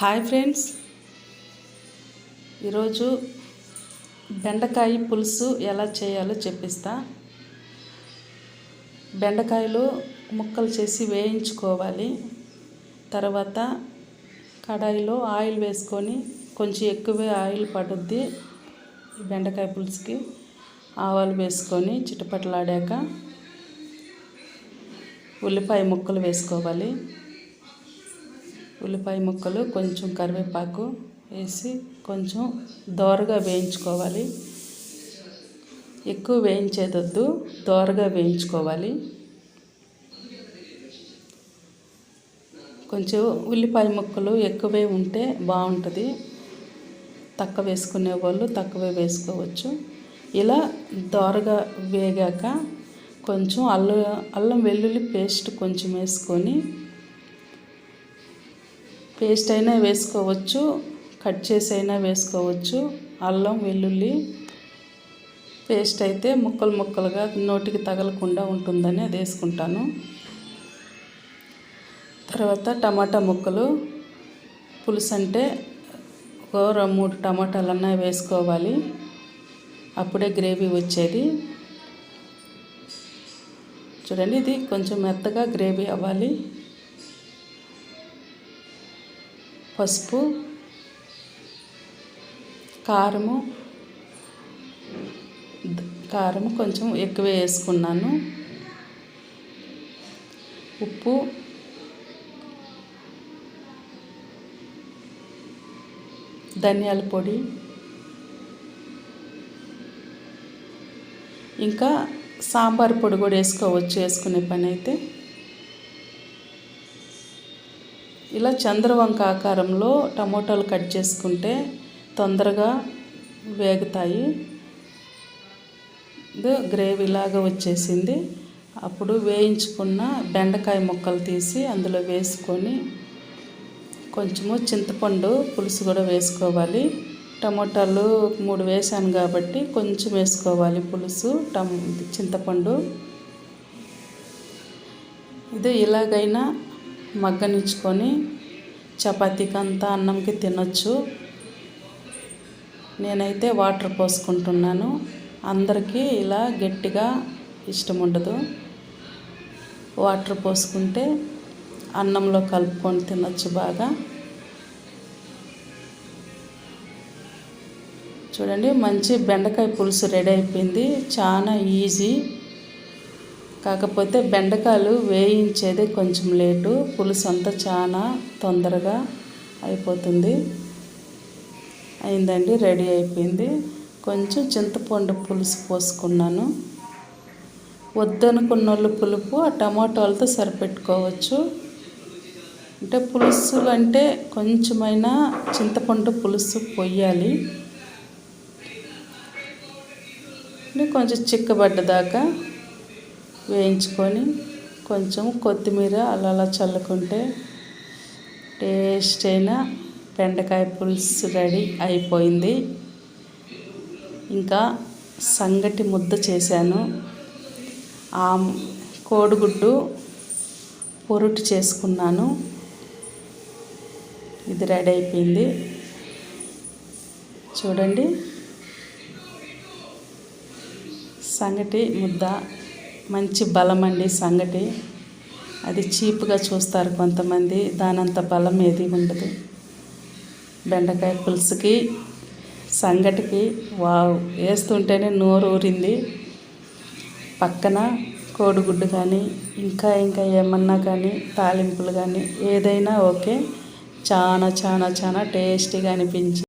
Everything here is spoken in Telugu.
Hi friends. ఈరోజు బెండకాయ పులుసు ఎలా చేయాలో చెప్పిస్తా. బెండకాయలు ముక్కలు చేసి వేయించుకోవాలి. తర్వాత కడాయిలో ఆయిల్ వేసుకొని కొంచెం ఎక్కువే ఆయిల్ పడుద్ది బెండకాయ పులుసుకి. ఆవాలు వేసుకొని చిటపటలాడాక ఉల్లిపాయ ముక్కలు వేసుకోవాలి. ఉల్లిపాయ ముక్కలు కొంచెం కరివేపాకు వేసి కొంచెం దోరగా వేయించుకోవాలి. ఎక్కువ వేయించేదొద్దు దోరగా వేయించుకోవాలి. కొంచెం ఉల్లిపాయ ముక్కలు ఎక్కువే ఉంటే బాగుంటుంది. తక్కువ వేసుకునే వాళ్ళు తక్కువే వేసుకోవచ్చు. ఇలా దోరగా వేగాక కొంచెం అల్లం అల్లం వెల్లుల్లి పేస్ట్ కొంచెం వేసుకొని పేస్ట్ అయినా వేసుకోవచ్చు కట్ చేసి అయినా వేసుకోవచ్చు. అల్లం వెల్లుల్లి పేస్ట్ అయితే ముక్కలు ముక్కలుగా నోటికి తగలకుండా ఉంటుందని అది వేసుకుంటాను. తర్వాత టమాటా ముక్కలు పులుసు అంటే ఒక మూడు టమాటాలన్నా వేసుకోవాలి. అప్పుడే గ్రేవీ వచ్చేది. చూడండి ఇది కొంచెం మెత్తగా గ్రేవీ అవ్వాలి. పసుపు కారము కారము కొంచెం ఎక్కువ వేసుకున్నాను. ఉప్పు ధనియాల పొడి ఇంకా సాంబార్ పొడి కూడా వేసుకోవచ్చు వేసుకునే పని అయితే ఇలా చంద్రవంక ఆకారంలో టమోటాలు కట్ చేసుకుంటే తొందరగా వేగుతాయి. గ్రేవీ లాగా వచ్చేసింది. అప్పుడు వేయించుకున్న బెండకాయ ముక్కలు తీసి అందులో వేసుకొని కొంచెము చింతపండు పులుసు కూడా వేసుకోవాలి. టమోటాలు మూడు వేసాను కాబట్టి కొంచెం వేసుకోవాలి పులుసు టమ్ చింతపండు. ఇది ఇలాగైనా మగ్గనిచ్చుకొని చపాతీకి అంతా అన్నంకి తినొచ్చు. నేనైతే వాటర్ పోసుకుంటున్నాను. అందరికీ ఇలా గట్టిగా ఇష్టం ఉండదు వాటర్ పోసుకుంటే అన్నంలో కలుపుకొని తినొచ్చు బాగా. చూడండి మంచి బెండకాయ పులుసు రెడీ అయిపోయింది. చాలా ఈజీ. కాకపోతే బెండకాయలు వేయించేది కొంచెం లేటు. పులుసు అంతా చాలా తొందరగా అయిపోతుంది. అయిందండి రెడీ అయిపోయింది. కొంచెం చింతపండు పులుసు పోసుకున్నాను. వద్దనుకున్న వాళ్ళు పులుపు ఆ టమాటోలతో సరిపెట్టుకోవచ్చు. అంటే పులుసులు అంటే కొంచెమైనా చింతపండు పులుసు పొయ్యాలి కొంచెం చిక్కబడ్డదాకా వేయించుకొని కొంచెం కొత్తిమీర అలా అలా చల్లుకుంటే టేస్ట్ అయిన బెండకాయ పులుసు రెడీ అయిపోయింది. ఇంకా సంగటి ముద్ద చేశాను. ఆ కోడిగుడ్డు పొరుటు చేసుకున్నాను. ఇది రెడీ అయిపోయింది. చూడండి. సంగటి ముద్ద మంచి బలం అండి సంగటి. అది చీప్గా చూస్తారు కొంతమంది దానంత బలం ఏది ఉండదు. బెండకాయ పులుసుకి సంగటికి వావ్ వేస్తుంటేనే నోరు ఊరింది. పక్కన కోడిగుడ్డు కానీ ఇంకా ఇంకా ఏమన్నా కానీ తాలింపులు కానీ ఏదైనా ఓకే. చాలా చాలా చాలా టేస్టీగా అనిపించింది